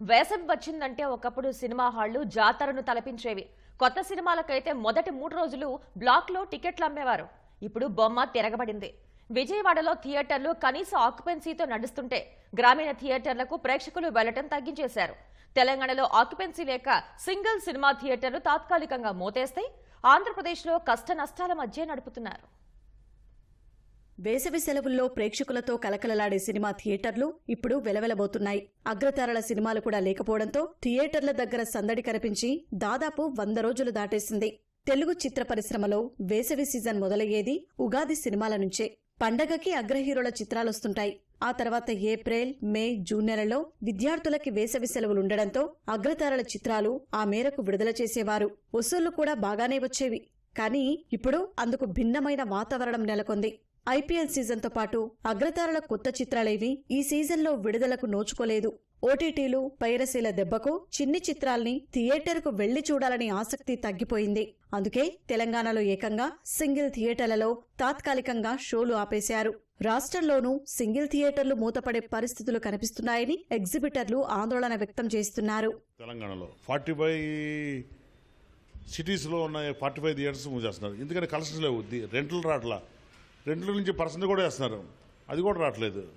వేసవి వచ్చిందంటే ఒకప్పుడు సినిమా హాళ్ళు జాతరను తలపించేవి. కొత్త సినిమాలకైతే మొదటి మూడు రోజులు బ్లాక్లో టికెట్లు అమ్మేవారు. ఇప్పుడు బొమ్మ తిరగబడింది. విజయవాడలో థియేటర్లు కనీస ఆక్యుపెన్సీతో నడుస్తుంటే గ్రామీణ థియేటర్లకు ప్రేక్షకులు వెళ్ళటం తగ్గించేశారు. తెలంగాణలో ఆక్యుపెన్సీ లేక సింగిల్ సినిమా థియేటర్లు తాత్కాలికంగా మూతేస్తాయి. ఆంధ్రప్రదేశ్లో కష్ట నష్టాల మధ్య నడుపుతున్నారు. వేసవి సెలవుల్లో ప్రేక్షకులతో కలకలలాడే సినిమా థియేటర్లు ఇప్పుడు వెలవెలబోతున్నాయి. అగ్రతారల సినిమాలు కూడా లేకపోవడంతో థియేటర్ల దగ్గర సందడి కనిపించి దాదాపు వంద రోజులు దాటేసింది. తెలుగు చిత్ర పరిశ్రమలో వేసవి సీజన్ మొదలయ్యేది ఉగాది సినిమాల నుంచే. పండగకి అగ్రహీరోల చిత్రాలొస్తుంటాయి ఆ తర్వాత ఏప్రిల్ మే జూన్ నెలలో విద్యార్థులకి వేసవి సెలవులుండడంతో అగ్రతారల చిత్రాలు ఆ మేరకు విడుదల చేసేవారు. వసూళ్ళు కూడా బాగానే వచ్చేవి. కానీ ఇప్పుడు అందుకు భిన్నమైన వాతావరణం నెలకొంది. ఐపీఎల్ సీజన్తో పాటు అగ్రతారల కొత్త చిత్రాలేవి ఈ సీజన్లో విడుదలకు నోచుకోలేదు. ఓటీటీలు పైరసీల దెబ్బకు చిన్ని చిత్రాల్ని థియేటర్కు వెళ్ళి చూడాలని ఆసక్తి తగ్గిపోయింది. అందుకే తెలంగాణలో ఏకంగా సింగిల్ థియేటర్లలో తాత్కాలికంగా షోలు ఆపేశారు. రాష్ట్రంలోనూ సింగిల్ థియేటర్లు మూతపడే పరిస్థితులు కనిపిస్తున్నాయని ఎగ్జిబిటర్లు ఆందోళన వ్యక్తం చేస్తున్నారు. తెలంగాణలో ఫార్టీ ఫైవ్ సిటీస్లో ఉన్న ఫార్టీ ఫైవ్ థియేటర్స్ మూసేస్తున్నారు. ఎందుకంటే కలెక్షన్స్ లేవు. రెంట్లు రాట్లా రెండు నుంచి పర్సెంట్ కూడా వేస్తున్నారు. అది కూడా రావట్లేదు.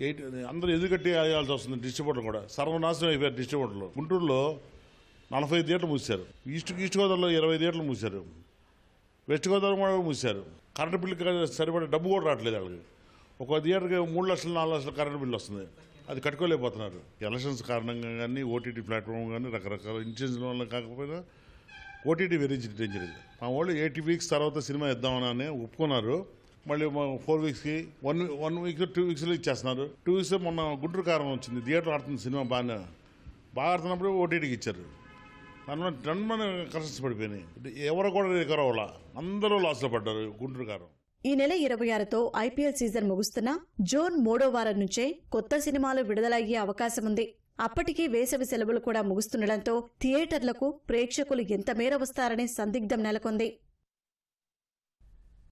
ఎయిట్ అందరూ ఎదురుగట్టి వేయాల్సి వస్తుంది డిస్ట్రిబ్యూటర్ కూడా. సర్వనాశనం అయిపోయారు డిస్ట్రిబ్యూటర్లు. గుంటూరులో నలభై థియేటర్లు మూసారు. ఈస్ట్ ఈస్ట్ గోదావరిలో ఇరవై థియేటర్లు మూసారు. వెస్ట్ గోదావరి కూడా మూసారు. కరెంటు బిల్లు సరిపడే డబ్బు కూడా రావట్లేదు వాళ్ళకి. ఒక థియేటర్కి మూడు లక్షలు నాలుగు లక్షల కరెంటు బిల్లు వస్తుంది. అది కట్టుకోలేకపోతున్నారు. ఎలక్షన్స్ కారణంగా కానీ ఓటీటీ ప్లాట్ఫామ్ కానీ రకరకాల ఇన్సూరెన్స్ వల్ల కాకపోయినా ఓటీటీ వెరీ డేంజర్ మా వాళ్ళు ఎయిటీ వీక్స్ తర్వాత సినిమా ఇద్దామని ఒప్పుకున్నారు. మళ్ళీ ఫోర్ వీక్స్కి వన్ వన్ వీక్ టూ వీక్స్లో ఇచ్చేస్తున్నారు. టూ వీక్స్ మొన్న గుంటూరు కారం వచ్చింది. థియేటర్ ఆడుతుంది సినిమా బాగానే బాగా ఆడుతున్నప్పుడు ఓటీటీకి ఇచ్చారు. దానివల్ల టన్ మన కలెక్షన్స్ పడిపోయినాయి. ఎవరు కూడా రికవర్ అవ్వాలా. అందరూ లాస్లో పడ్డారు గుంటూరు కారం ఈ నెల ఇరవై ఆరుతో ఐపీఎల్ సీజన్ ముగుస్తున్నా జూన్ మూడో వారం నుంచే కొత్త సినిమాలు విడుదలయ్యే అవకాశం ఉంది. అప్పటికి వేసవి సెలవులు కూడా ముగుస్తుండటంతో థియేటర్లకు ప్రేక్షకులు ఎంత మేర వస్తారనే సందిగ్ధం నెలకొంది.